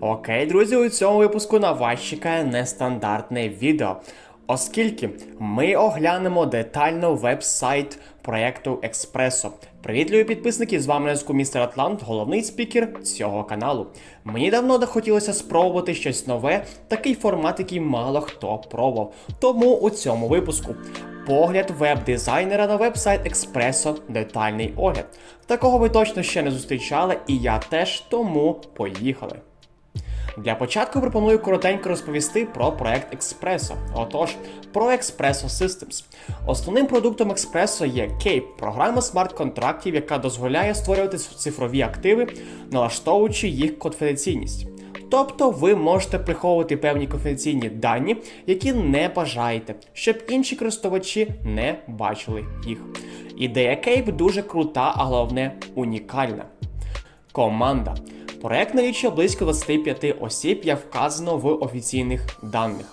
Окей, друзі, у цьому випуску на вас чекає нестандартне відео, оскільки ми оглянемо детально веб-сайт проєкту Експресо. Привіт, любі підписники! З вами на зв'язку містер Атлант, головний спікер цього каналу. Мені давно хотілося спробувати щось нове, такий формат, який мало хто пробував. Тому у цьому випуску погляд веб-дизайнера на веб-сайт Експресо детальний огляд. Такого ви точно ще не зустрічали, і я теж тому поїхали. Для початку пропоную коротенько розповісти про проект Expresso. Отож, про Expresso Systems. Основним продуктом Expresso є Cape, програма смарт-контрактів, яка дозволяє створювати цифрові активи, налаштовуючи їх конфіденційність. Тобто ви можете приховувати певні конфіденційні дані, які не бажаєте, щоб інші користувачі не бачили їх. Ідея Cape дуже крута, а головне унікальна. Команда. Проект налічує близько 25 осіб, як вказано в офіційних даних.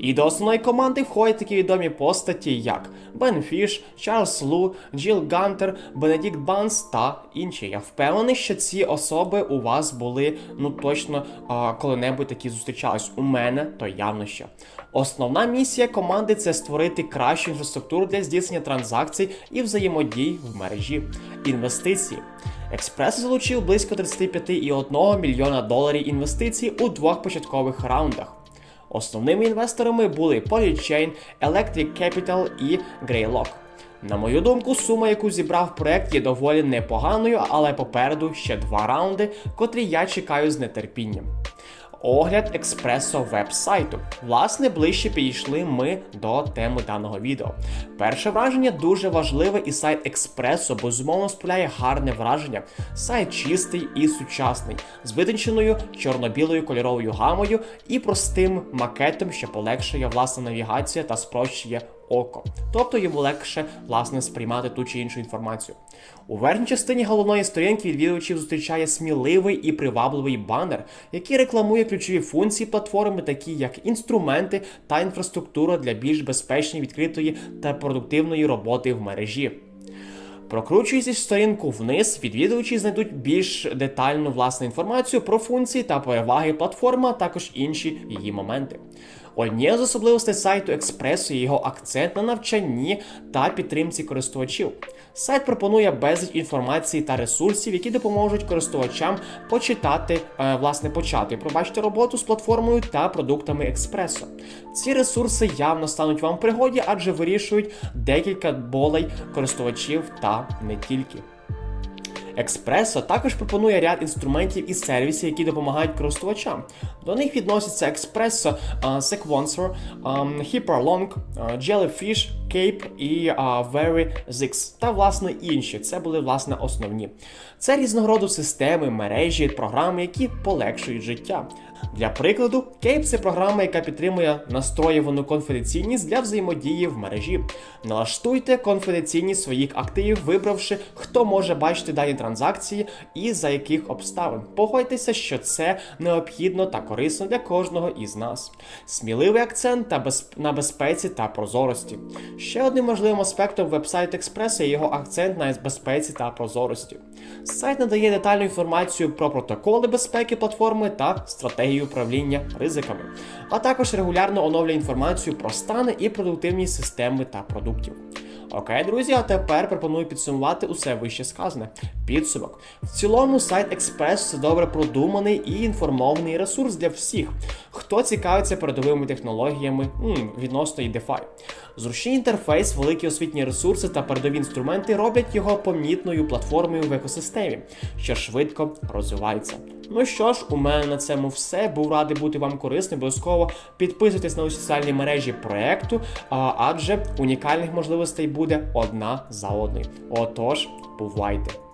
І до основної команди входять такі відомі постаті, як Бен Фіш, Чарльз Лу, Джіл Гантер, Бенедікт Банс та інші. Я впевнений, що ці особи у вас були ну точно коли-небудь такі зустрічались. У мене то явно ще. Основна місія команди це створити кращу інфраструктуру для здійснення транзакцій і взаємодій в мережі, інвестиції. Експрес залучив близько 35,1 мільйона доларів інвестицій у двох початкових раундах. Основними інвесторами були Polychain, Electric Capital і Greylock. На мою думку, сума, яку зібрав проект, є доволі непоганою, але попереду ще два раунди, котрі я чекаю з нетерпінням. Огляд експресо веб-сайту. Власне, ближче підійшли ми до теми даного відео. Перше враження дуже важливе, і сайт експресо безумовно справляє гарне враження. Сайт чистий і сучасний, з витонченою чорно-білою кольоровою гамою і простим макетом, що полегшує власна навігація та спрощує око. Тобто йому легше власне сприймати ту чи іншу інформацію. У верхній частині головної сторінки відвідувачів зустрічає сміливий і привабливий банер, який рекламує ключові функції платформи, такі як інструменти та інфраструктура для більш безпечної, відкритої та продуктивної роботи в мережі. Прокручуючись сторінку вниз, відвідувачі знайдуть більш детальну власну інформацію про функції та переваги платформи, а також інші її моменти. Однією з особливостей сайту Експресу є його акцент на навчанні та підтримці користувачів. Сайт пропонує безліч інформації та ресурсів, які допоможуть користувачам почитати, е, власне, почати пробачити роботу з платформою та продуктами Експресо. Ці ресурси явно стануть вам в пригоді, адже вирішують декілька болей користувачів та не тільки. Експресо також пропонує ряд інструментів і сервісів, які допомагають користувачам. До них відносяться uh, Sequencer, Hyperlong, Jellyfish, Cape і uh, VeryZix та власне інші. Це були власне основні. Це різного роду системи, мережі, програми, які полегшують життя. Для прикладу, Cape – це програма, яка підтримує настроювану конфіденційність для взаємодії в мережі. Налаштуйте конфіденційність своїх активів, вибравши, хто може бачити дані транзакції і за яких обставин. Погодьтеся, що це необхідно та корисно для кожного із нас. Сміливий акцент та без... на безпеці та прозорості. Ще одним важливим аспектом вебсайту Експреса є його акцент на безпеці та прозорості. Сайт надає детальну інформацію про протоколи безпеки платформи та стратегію управління ризиками, а також регулярно оновлює інформацію про стани і продуктивність системи та продуктів. Окей, друзі, а тепер пропоную підсумувати усе вище сказане. Підсумок. В цілому сайт Експрес це добре продуманий і інформований ресурс для всіх, хто цікавиться передовими технологіями м, відносно і DeFi. Зручний інтерфейс, великі освітні ресурси та передові інструменти роблять його помітною платформою в екосистемі, що швидко розвивається. Ну що ж, у мене на цьому все. Був радий бути вам корисним. Обов'язково підписуйтесь на усі соціальні мережі проекту, адже унікальних можливостей буде одна за одною. Отож, бувайте!